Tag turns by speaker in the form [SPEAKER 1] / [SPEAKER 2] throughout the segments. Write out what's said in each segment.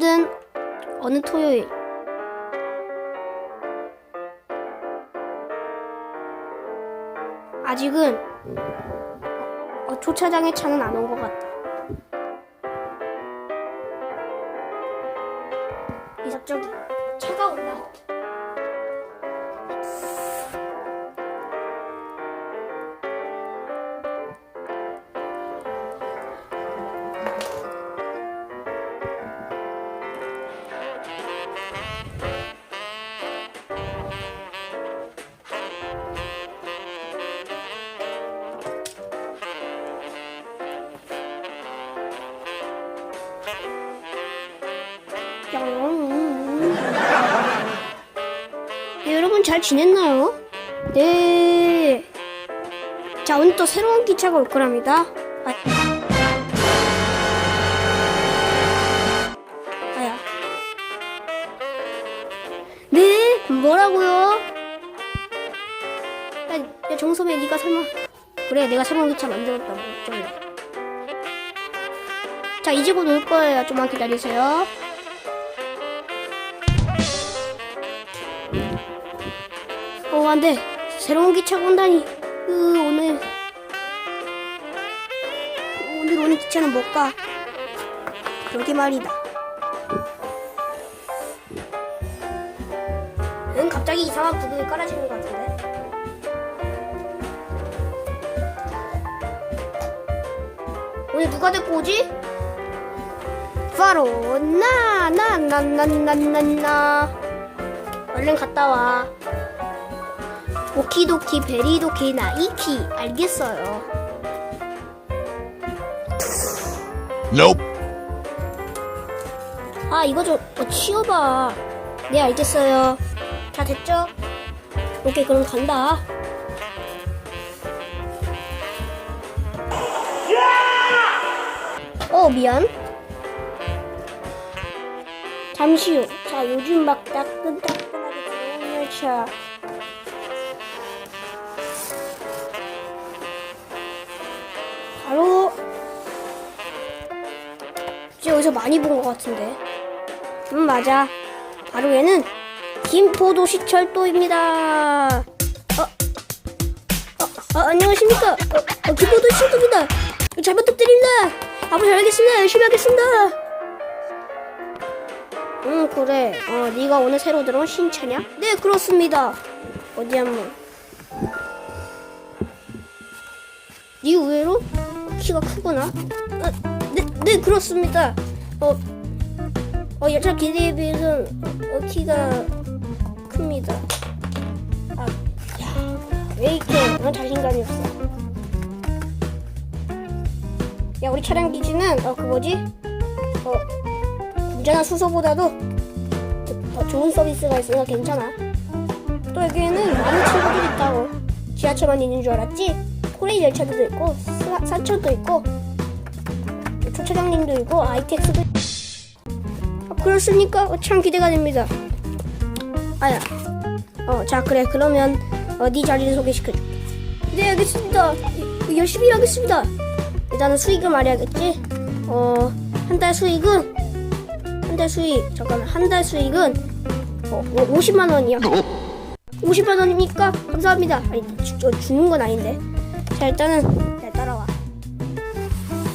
[SPEAKER 1] 힘든 어느 토요일 아직은 어, 주차장에 차는 안 온 것 같다. 저기 차가 온다. 네, 여러분 잘 지냈나요? 네. 자, 오늘 또 새로운 기차가 올 거랍니다. 아. 아야. 네, 뭐라고요? 야, 야 정섭이 네가 설마 그래, 내가 새로운 기차 만들었다고. 좀. 자, 이제 곧 올 거예요. 좀만 기다리세요. 돼. 새로운 기차가 온다니. 으, 오늘. 오늘 오는 기차는 못 가. 그러게 말이다. 응, 갑자기 이상한 구두를 깔아주는 것 같은데. 오늘 누가 데리고 오지? 바로 나, 나, 나, 나, 나, 나, 나. 얼른 갔다 와. 오키도키 베리도키 나 이키 알겠어요.
[SPEAKER 2] Nope.
[SPEAKER 1] 아 이거 좀 어, 치워봐. 네 알겠어요. 다 됐죠? 오케이 그럼 간다. 어 미안. 잠시 후. 자 요즘 막 따끈따끈하게 들어오는 열차. 여기서 많이 본 것 같은데. 음 맞아. 바로 얘는 김포도시철도입니다. 어, 어, 어 안녕하십니까? 어, 어, 김포도시철도입니다. 잘 부탁드립니다. 앞으로 잘하겠습니다. 열심히 하겠습니다. 응 그래. 어 네가 오늘 새로 들어온 신차냐? 네 그렇습니다. 어디 한번. 네 의외로 키가 크구나. 어, 네, 네 그렇습니다. 어, 어 여자 기대에 비해서 어, 키가 큽니다. 아, 야, 왜 이렇게 어, 자신감이 없어? 야, 우리 차량 기지는 어, 그 뭐지? 어, 부자나 수소보다도 더, 더 좋은 서비스가 있으니까 괜찮아. 또 여기에는 많은 친구들이 있다고. 지하철만 있는 줄 알았지? 코레일 열차도 있고, 사, 사철도 있고, 초차장님도 있고, 아이텍스도 있고. 아, 그렇습니까? 어, 참 기대가 됩니다. 아야. 어, 자, 그래. 그러면, 어, 네 자리를 소개시켜줄게. 네, 알겠습니다. 이- 열심히 일하겠습니다. 일단은 수익을 말해야겠지? 어, 한 달 수익은, 한 달 수익, 잠깐만, 한 달 수익은, 어, 50만 원이야. 50만원이니까, 감사합니다. 아니, 주, 저, 주는 건 아닌데. 자, 일단은, 야, 따라와.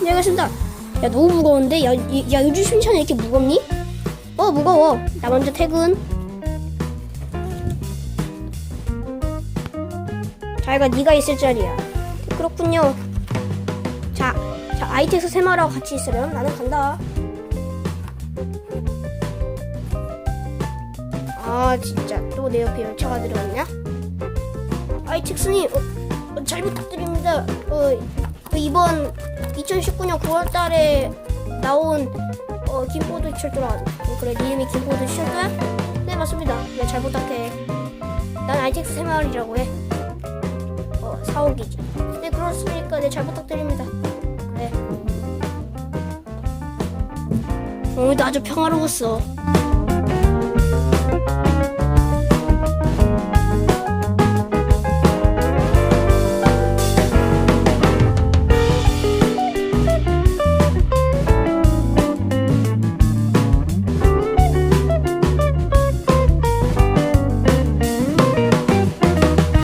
[SPEAKER 1] 네, 알겠습니다. 야, 너무 무거운데? 야, 이- 야, 요즘 신차는 이렇게 무겁니? 어, 무거워. 나 먼저 퇴근. 자기가 네가 있을 자리야. 그렇군요. 자, 자 아이텍스 세마라고 같이 있으렴. 나는 간다. 아, 진짜 또 내 옆에 열차가 들어왔냐? 아이텍스님, 어, 어, 잘 부탁드립니다. 어, 그 이번 2019년 9월달에 나온 어, 철도라. 어, 그래, 네 이름이 김포도 철도야? 네, 맞습니다. 네, 잘 부탁해. 난 아이텍스 새마을이라고 해. 어, 사옥이지. 네, 그렇습니까? 네, 잘 부탁드립니다. 그래. 오늘도 아주 평화로웠어.